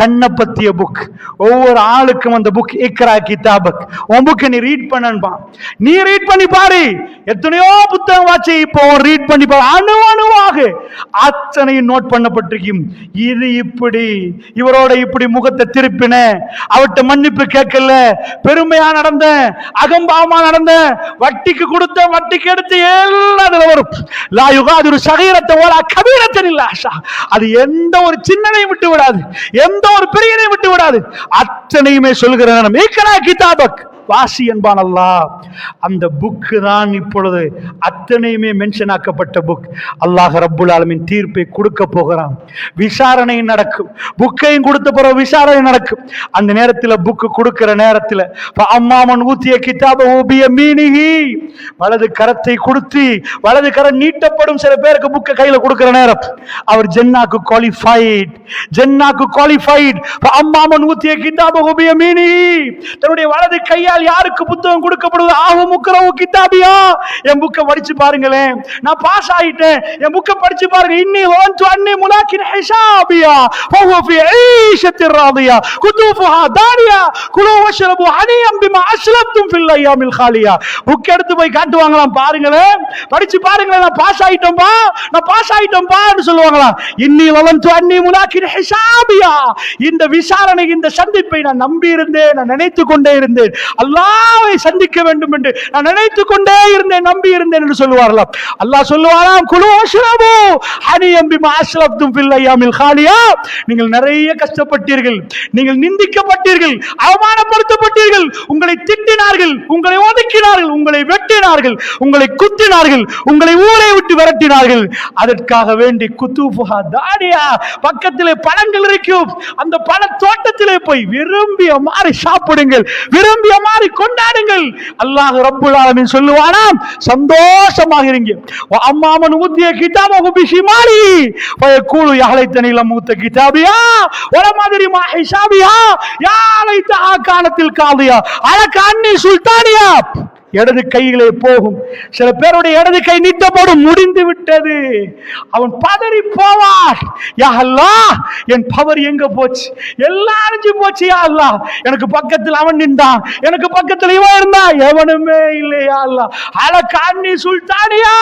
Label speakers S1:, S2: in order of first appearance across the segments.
S1: தன்னை பத்திய புக் ஒவ்வொரு ஆளுக்கும் அந்த புக் இக்ரா கிதாபக். உன் புக்கை நீ ரீட் பண்ணன்பா. நீ ரீட் பண்ணி பாரு. எத்தனையோ புத்தகம் வாச்சு இப்போ ரீட் பண்ணி பாரு. அணு அணுவாக. அத்தனையும் நோட் பண்ணப்பட்டிருக்கும் இது இப்படி. இவரோட இப்படி முகத்தை திருப்பின. அவர்கிட்ட மன்னிப்பு கேட்கல. பெருமையா நடந்த அகம்பாவமா நடந்த வட்டிக்கு கொடுத்த வட்டிக்கு எடுத்து எல்லாம் வரும். லா யுகாதிரு சகீரத்தை ஓலா கபீரத்தன் இல்ல அது எந்த ஒரு சின்னனையும் விட்டு விடாது. எந்த ஒரு பிரியனை விட்டு விடாது அத்தனையுமே சொல்கிற கிதாபக்? வாசி என்பான் அல்லாஹ். அந்த புக்கு தான் இப்பொழுது அத்தனையுமே மென்ஷன் ஆக்கப்பட்ட புக் அல்லாஹ் ரப்புல் ஆலமின் தீர்ப்பை கொடுக்க போகிறான். விசாரணை நடக்கும். புக்கையும் கொடுத்த பிறகு விசாரணை நடக்கும். அந்த நேரத்தில் புக்கு கொடுக்கிற நேரத்தில் அம்மாமன் ஊத்திய கிதாப ஊபிய மீனிகி வலது கரத்தை கொடுத்து வலது கரம் நீட்டப்படும் சில பேருக்கு புக்கை கையில் கொடுக்கிற நேரம். அவர் ஜென்னாக்கு குவாலிஃபைட் ஜென்னாக்கு குவாலிஃபைட் அம்மாமன் ஊத்திய கிதாப ஊபிய மீனி தன்னுடைய வலது கையால் என்றால் யாருக்கு புத்தகம் கொடுக்கப்படுவது? ஆஹு முக்கரவு கித்தாபியா என் புக்கை படிச்சு பாருங்களேன். நான் பாஸ் ஆயிட்டேன். என் புக்கை படிச்சு பாருங்க. இன்னி ஓன் டு அன்னி முலாக்கின் ஹிசாபியா? ஃபஹுவ ஃபி ராதியா? குதூஃபுஹா தாரியா குலு வஷ்ரபு ஹனியம் பிமா அஸ்லப்தும் ஃபில் ஐயாமில் காலியா புக் எடுத்து போய் காட்டுவாங்களாம். பாருங்களேன். படிச்சு பாருங்களேன். நான் பாஸ் ஆயிட்டோம்பா. நான் பாஸ் ஆயிட்டோம்பான்னு சொல்லுவாங்களாம் இன்னி வளம் டு அன்னி முலாக்கின் ஹிசாபியா? இந்த விசாரணை இந்த சந்திப்பை நான் நம்பி இருந்தேன் நான் நினைத்து கொண்டே இருந்தேன். அல்லாவை சந்திக்க வேண்டும் என்று நான் நினைத்து கொண்டே இருந்தேன் நம்பி இருந்தேன் என்று சொல்லுவார்களாம் அல்லாஹ் சொல்லுவாராம் குழு அஷ்ரபு ஹனி அம்பி மாஸ்லப்தும் ஃபில் ஐயாமில் நீங்கள் நிறைய கஷ்டப்பட்டீர்கள் நீங்கள் நிந்திக்கப்பட்டீர்கள் அவமானப்படுத்தப்பட்டீர்கள். உங்களை திட்டினார்கள் உங்களை ஒதுக்கினார்கள் உங்களை வெட்டினார்கள் உங்களை குத்தினார்கள் உங்களை ஊரை விட்டு விரட்டினார்கள். அதற்காக வேண்டி குத்துஃபுஹா தாடியா பக்கத்திலே பழங்கள் இருக்கும். அந்த பழ தோட்டத்திலே போய் விரும்பிய மாதிரி சாப்பிடுங்கள் விரும்பிய மாதிரி கொண்டாடுங்கள். அல்லாஹ் ரப்புல் ஆலமின் சொல்லுவானாம் சந்தோஷமாக இருங்க. அம்மாமன் ஊத்திய கிதாபகு பிஷிமாலி கூழு யா லைத்தனி மூத்த கிதாபியா வல மாதிரி மாஹிஷாபியா யாழைத்த யா காலத்தில் கானத்தில் காதியா அலக அன்னி சுல்தானியா இடது கைகளே போகும். சில பேருடைய இடது கை நீட்டப்படும் முடிந்து விட்டது. அவன் பதறி போவார். யா என் பவர் எங்க போச்சு? எல்லாம் அழிஞ்சு போச்சு யா அல்லாஹ். எனக்கு பக்கத்தில் அவன் நின்றான். எனக்கு பக்கத்தில் இவன் இருந்தான். எவனுமே இல்லையா அல்லாஹ். அல காரணி சுல்தானியா.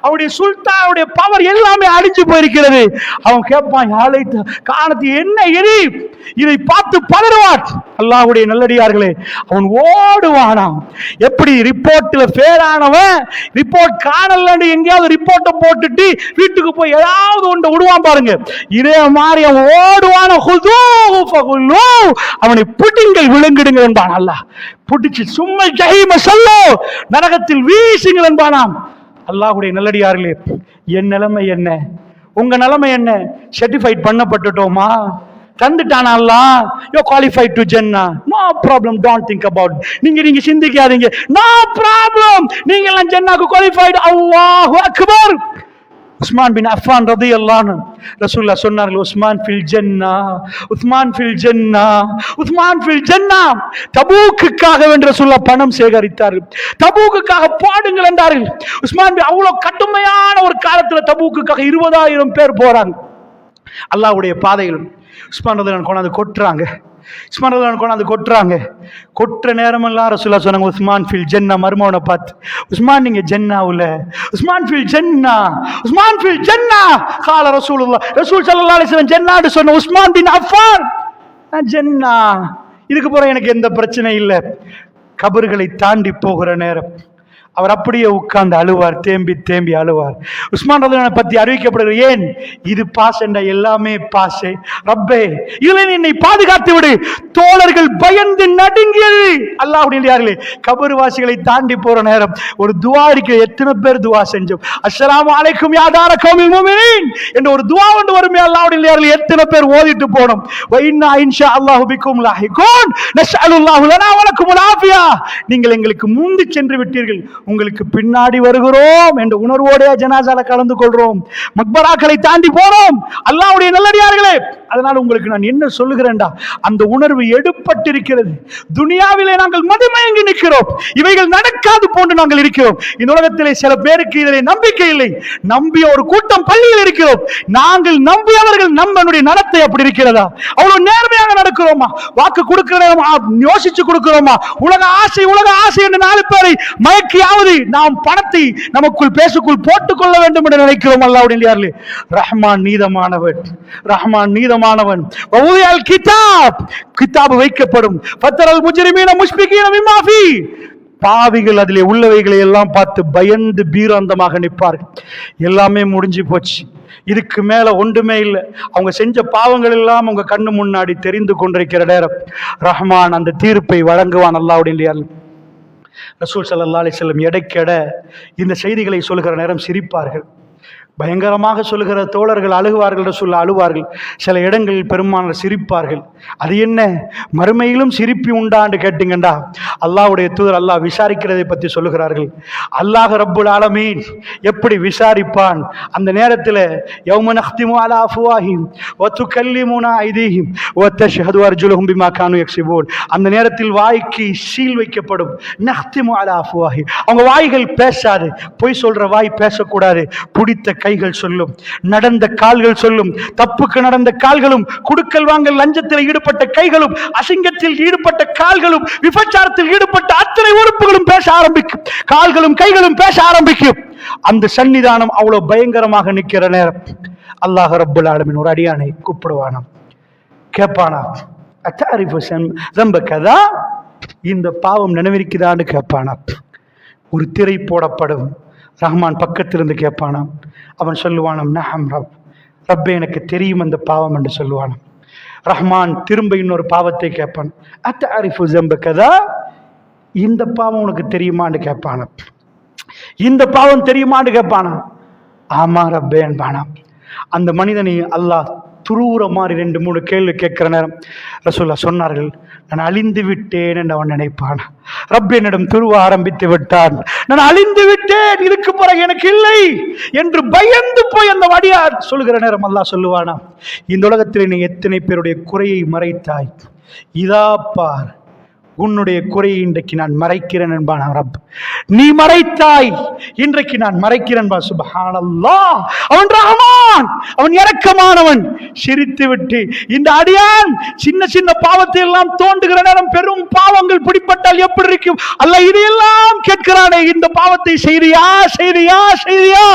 S1: அவருடைய சுல்தானுடைய பவர் எல்லாமே அழிஞ்சு போயிருக்கிறது. அவன் கேட்பான் யாழை காணத்து என்ன எரி? இதை பார்த்து பதறுவான் அல்லாஹுடைய நல்லடியார்களே அவன் ஓடுவானாம். எப்படி ரிப்போர்ட்டில் ஃபேல் ஆனவன் ரிப்போர்ட் காணலன்னு எங்கேயாவது ரிப்போர்ட்டை போட்டுட்டு வீட்டுக்கு போய் ஏதாவது ஒன்று விடுவான் பாருங்க. இதே மாதிரி அவன் ஓடுவான. ஹுதூஹு அவனை பிடிங்கள் விழுங்கிடுங்க என்பான் அல்லாஹ். பிடிச்சு சும்மா ஜஹீம சொல்லோ. நரகத்தில் வீசுங்கள் என்பானாம். அல்லாஹுடைய நல்லடியார்களே என் நிலைமை என்ன? உங்க நிலைமை என்ன? சர்டிஃபைட் பண்ணப்பட்டுட்டோமா? தந்துட்டானா Allah you qualified to ஜென்னா no problem don't think about நீங்க நீங்க சிந்திக்காதீங்க. நோ ப்ராப்ளம் நீங்க எல்லாம் ஜென்னாக்கு குவாலிஃபைட் அல்லாஹு அக்பர் உஸ்மான் பின் அஃபான் அல்லான்னு ரசூலுல்லாஹ் சொன்னார்கள் உஸ்மான் ஃபில் ஜென்னா உஸ்மான் ஃபில் ஜென்னா உஸ்மான் ஃபில் ஜென்னா தபூக்குக்காக வென்ற சொல்ல பணம் சேகரித்தார்கள். தபூக்குக்காக பாடுங்கள் என்றார்கள். உஸ்மான் பின் அவ்வளோ கடுமையான ஒரு காலத்தில் தபூக்குக்காக இருபதாயிரம் பேர் போறாங்க. அல்லாஹ்வுடைய பாதைகள் உஸ்மான் ரதுலான் கொண்டாந்து கொட்டுறாங்க. உஸ்மான் ரதுலான் கொண்டாந்து கொட்டுறாங்க. கொட்டுற நேரமெல்லாம் ரசூலா சொன்னாங்க உஸ்மான் ஃபில் ஜென்னா மருமவனை பார்த்து உஸ்மான் நீங்க ஜென்னாவுல உஸ்மான் ஃபில் ஜென்னா உஸ்மான் ஃபில் ஜென்னா கால ரசூல் ரசூல் சல்லா அலிஸ்லாம் ஜென்னாடு ஜென்னான்னு சொன்ன உஸ்மான் பின் அஃபார் ஜென்னா. இதுக்கு போகிற எனக்கு எந்த பிரச்சனையும் இல்லை. கபர்களை தாண்டி போகிற நேரம். அவர் அப்படியே உட்கார்ந்து அழுவார் தேம்பி தேம்பி அழுவார். உஸ்மான் ரலியல்லாஹு பற்றி அறிவிக்கப்படுகிற ஏன்? இது பாஸ் என்ற எல்லாமே பாசே. ரப்பே இதில் என்னை பாதுகாத்து விடு. தோழர்கள் பயந்து நடுங்கியது. அல்லாஹ்வுடைய கபருவாசிகளை தாண்டி போற நேரம் ஒரு துவா இருக்க எத்தனை பேர் துவா செஞ்சோம்? அஸ்லாம் அலைக்கும் யாதார கௌமில் மூமினின் என்ற ஒரு துவா ஒன்று வருமே அல்லாஹ்வுடைய எத்தனை பேர் ஓதிட்டு போனோம்? வைன்னா இன்ஷா அல்லாஹு பிக்கும் லாஹிகூன். நஸ்அலுல்லாஹு லனா வலக்கும் ஆஃபியா. நீங்கள் எங்களுக்கு முந்தி சென்று விட்டீர்கள். உங்களுக்கு பின்னாடி வருகிறோம் என்ற உணர்வோட ஜனாசால கலந்து கொள்றோம் மக்பராக்களை தாண்டி போறோம் அல்லாவுடைய நல்லடியார்களே அதனால உங்களுக்கு நான் என்ன சொல்லுகிறேன்டா? அந்த உணர்வு எடுப்பட்டிருக்கிறது. துனியாவிலே நாங்கள் மதுமயங்கி நிற்கிறோம். இவைகள் நடக்காது போன்று நாங்கள் இருக்கிறோம். இந்த உலகத்திலே சில பேருக்கு இதிலே நம்பிக்கை இல்லை. நம்பிய ஒரு கூட்டம் பள்ளியில் இருக்கிறோம். நாங்கள் நம்பியவர்கள் நம்மளுடைய நடத்தை அப்படி இருக்கிறதா? அவ்வளவு நேர்மையாக நடக்கிறோமா? வாக்கு கொடுக்கிறோமா யோசிச்சு கொடுக்கிறோமா? உலக ஆசை உலக ஆசை என்று நாலு பேரை மயக்கியாவது நாம் பணத்தை நமக்குள் பேசுக்குள் போட்டுக் கொள்ள வேண்டும் என்று நினைக்கிறோம் அல்லாவுடைய ரஹ்மான் நீதமானவன் ரஹ்மான் நீதமானவன். கிதாப். கிதாப் வைக்கப்படும். பத்தரல் முஜரிமீன முஷ்பிகீன மிமாஃபி பாவிகள் அதிலே உள்ளவைகளை எல்லாம் பார்த்து பயந்து பீராந்தமாக நிற்பார்கள் எல்லாமே முடிஞ்சு போச்சு. இதுக்கு மேல ஒன்றுமே இல்லை. அவங்க செஞ்ச பாவங்கள் எல்லாம் உங்க கண்ணு முன்னாடி தெரிந்து கொண்டிருக்கிற நேரம். ரஹ்மான் அந்த தீர்ப்பை வழங்குவான் அல்லாவுடைய ரசூல் சல்லா அலி செல்லம் எடைக்கெட இந்த செய்திகளை சொல்கிற நேரம் சிரிப்பார்கள். பயங்கரமாக சொல்லுகிற தோழர்கள் அழுகுவார்கள் என்று சொல்ல அழுவார்கள். சில இடங்களில் பெருமானார் சிரிப்பார்கள். அது என்ன? மறுமையிலும் சிரிப்பி உண்டான்னு கேட்டீங்கண்டா? அல்லாவுடைய தூதர் அல்லாஹ் விசாரிக்கிறதை பற்றி சொல்லுகிறார்கள். அல்லாஹ் ரப்புல் ஆலமீன். எப்படி விசாரிப்பான்? அந்த நேரத்தில் யௌம அலா அஃப்வாஹிம் வ துகல்லிமுனா ஐதீஹிம் வ தஷ்ஹது அர்ஜுலுஹும் பிமா கானு யக்ஸிபூன் அந்த நேரத்தில் வாய்க்கு சீல் வைக்கப்படும். நஹ்திமு அலா அஃப்வாஹிம். அவங்க வாய்கள் பேசாது. பொய் சொல்ற வாய் பேசக்கூடாது. பிடித்த கைகள் சொல்லும் நடந்த கால்கள் சொல்லும் தப்புக்கு நடந்த கால்களும் குடுக்கல் வாங்கல் லஞ்சத்தில் ஈடுபட்ட கைகளும் அசிங்கத்தில் ஈடுபட்ட கால்களும் விபச்சாரத்தில் ஈடுபட்ட அத்தனை உறுப்புகளும் பேச ஆரம்பிக்கும். கால்களும் கைகளும் பேச ஆரம்பிக்கும். அந்த சன்னிதானம் அவ்வளவு பயங்கரமாக நிற்கிற நேரம். அல்லாஹ் ரப்புல் ஆலமின் ஒரு அடியானை கூப்பிடுவானாம் கேட்பானா அத்தாரிஃபு ரொம்ப கதா? இந்த பாவம் நினைவிருக்குதான்னு கேட்பானா ஒரு திரை போடப்படும். ரஹ்மான் பக்கத்திலிருந்து கேட்பானாம் அவன் சொல்லுவானம் நஹம் ரப் ரப்பே எனக்கு தெரியும் அந்த பாவம் என்று சொல்லுவானாம். ரஹ்மான் திரும்ப இன்னொரு பாவத்தை கேட்பான். அத்த அரிஃபு ஜம்ப கதா? இந்த பாவம் உனக்கு தெரியுமான்னு கேட்பான இந்த பாவம் தெரியுமான்னு கேட்பானா ஆமா ரப்பே என்பானாம். அந்த மனிதனை அல்லாஹ் துருவுற மாதிரி ரெண்டு மூணு கேள்வி கேட்கிற நேரம். ரசூல்லா சொன்னார்கள் நான் அழிந்து விட்டேன் என்று அவன் நினைப்பான். ரப் என்னிடம் துருவ ஆரம்பித்து விட்டான். நான் அழிந்து விட்டேன் இதுக்கு பிறகு எனக்கு இல்லை என்று பயந்து போய் அந்த வடியார் சொல்லுகிற நேரம் அல்லா சொல்லுவானா இந்த உலகத்தில் நீ எத்தனை பேருடைய குறையை மறைத்தாய்? இதா பார் உன்னுடைய குறையை இன்றைக்கு நான் மறைக்கிறேன் என்பான் ரப். நீ மறைத்தாய். இன்றைக்கு நான் மறைக்கிறேன் பா சுபஹானல்லா அவன் ரஹமான். அவன் இறக்கமானவன். சிரித்து விட்டு இந்த அடியான் சின்ன சின்ன பாவத்தை எல்லாம் தோண்டுகிற நேரம் பெரும் பாவங்கள் பிடிப்பட்டால் எப்படி இருக்கும்? அல்ல இதையெல்லாம் கேட்கிறானே இந்த பாவத்தை செய்தியா செய்தியா செய்தியா?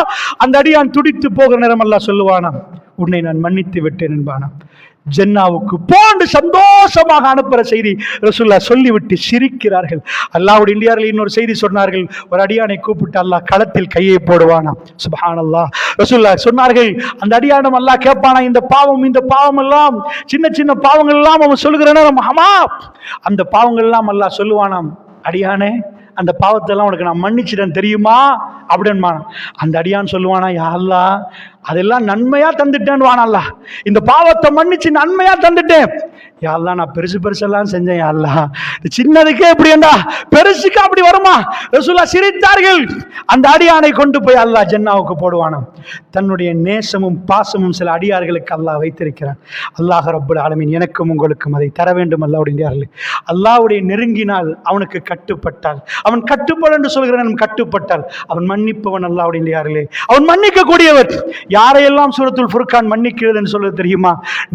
S1: அந்த அடியான் துடித்து போகிற நேரம் அல்ல சொல்லுவானாம் உன்னை நான் மன்னித்து விட்டேன் என்பானாம். ஜென்னாவுக்கு போன்று சந்தோஷமாக அனுப்புகிற செய்தி ரசூல்லா சொல்லிவிட்டு சிரிக்கிறார்கள். அல்லாவுடைய இந்தியாவில் இன்னொரு செய்தி சொன்னார்கள். ஒரு அடியானை கூப்பிட்டு அல்லாஹ் களத்தில் கையை போடுவானாம் சுபஹான் அல்லாஹ் ரசூல்லா சொன்னார்கள் அந்த அடியானம் அல்லாஹ் கேட்பானா? இந்த பாவம் இந்த பாவம் எல்லாம் சின்ன சின்ன பாவங்கள் எல்லாம் அவன் சொல்லுகிற நேரம் ஆமா அந்த பாவங்கள் எல்லாம் அல்லாஹ் சொல்லுவானாம் அடியானே அந்த பாவத்தெல்லாம் உனக்கு நான் மன்னிச்சிட்டேன் தெரியுமா? அப்படின்மா அந்த அடியான் சொல்லுவானா யா அல்லாஹ் அதெல்லாம் நன்மையாக தந்துட்டேன்னு வானல்லா இந்த பாவத்தை மன்னிச்சு நன்மையாக தந்துட்டேன். யாரெல்லாம் நான் பெருசு பெருசெல்லாம் செஞ்சேன் யாரெல்லாம் சின்னதுக்கே இப்படி என்றா பெருசுக்கு அப்படி வருமா? ரசூலா சிரித்தார்கள். அந்த அடியானை கொண்டு போய் அல்லாஹ் ஜென்னாவுக்கு போடுவானாம். தன்னுடைய நேசமும் பாசமும் சில அடியார்களுக்கு அல்லாஹ் வைத்திருக்கிறான். அல்லாஹ் ரப்புல் ஆலமின் எனக்கும் உங்களுக்கும் அதை தர வேண்டும் அல்லாவுடைய நெருங்கினால் அவனுக்கு கட்டுப்பட்டால் அவன் கட்டுப்பட என்று சொல்கிறவன் கட்டுப்பட்டால் அவன் மன்னிப்பவன் அல்லாவுடைய அவன் மன்னிக்க கூடியவர் யாரையெல்லாம் சூரத்துல் ஃபுர்கான் மன்னிக்கிறதுன்னு சொல்றது தெரியுமா?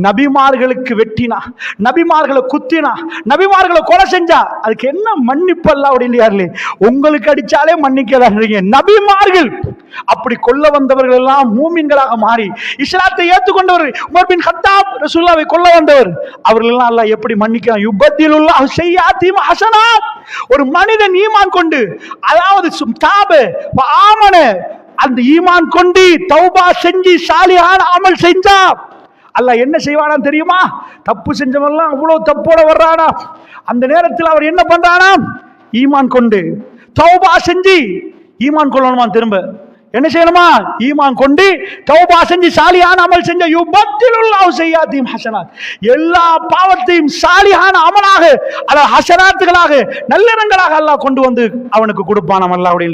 S1: நபிமார்களுக்கு வெட்டினா நபிமார்களை குத்தினா நபிமார்களை கொலை செஞ்சா அதுக்கு என்ன மன்னிப்பு அல்லாவுடைய உங்களுக்கு அடிச்சாலே மன்னிக்கலான்றீங்க நபிமார்கள் அப்படி கொல்ல வந்தவர்கள் எல்லாம் மூமின்களாக மாறி இஸ்லாத்தை ஏற்றுக்கொண்டவர் உமர் பின் ஹத்தாப் ரசூல்லாவை கொல்ல வந்தவர் அவர்கள் எல்லாம் அல்லாஹ் எப்படி மன்னிக்கலாம்? யுபத்திலுல்லாஹ் செய்யாத்தீம் ஹசனாத். ஒரு மனிதன் ஈமான் கொண்டு அதாவது தாபு தாப ஆமன அந்த ஈமான் கொண்டு தௌபா செஞ்சு சாலியான அமல் செஞ்சா அல்ல என்ன செய்வானா தெரியுமா? தப்பு செஞ்சவெல்லாம் அவ்வளோ தப்போட வர்றானா? அந்த நேரத்தில் அவர் என்ன பண்றானா? ஈமான் கொண்டு தௌபா செஞ்சு ஈமான் கொள்ளணுமா திரும்ப? என்ன செய்யணுமா? ஈமான் கொண்டு தௌபா செஞ்சு சாலியான அமல் செஞ்ச யுபத்திலுல்லாஹ் செய்யாதீம் ஹசனாத். எல்லா பாவத்தையும் சாலியான அமலாக அத ஹசனாத்துகளாக நல்லிடங்களாக அல்லாஹ் கொண்டு வந்து அவனுக்கு கொடுப்பான் அல்லாஹ்வுடைய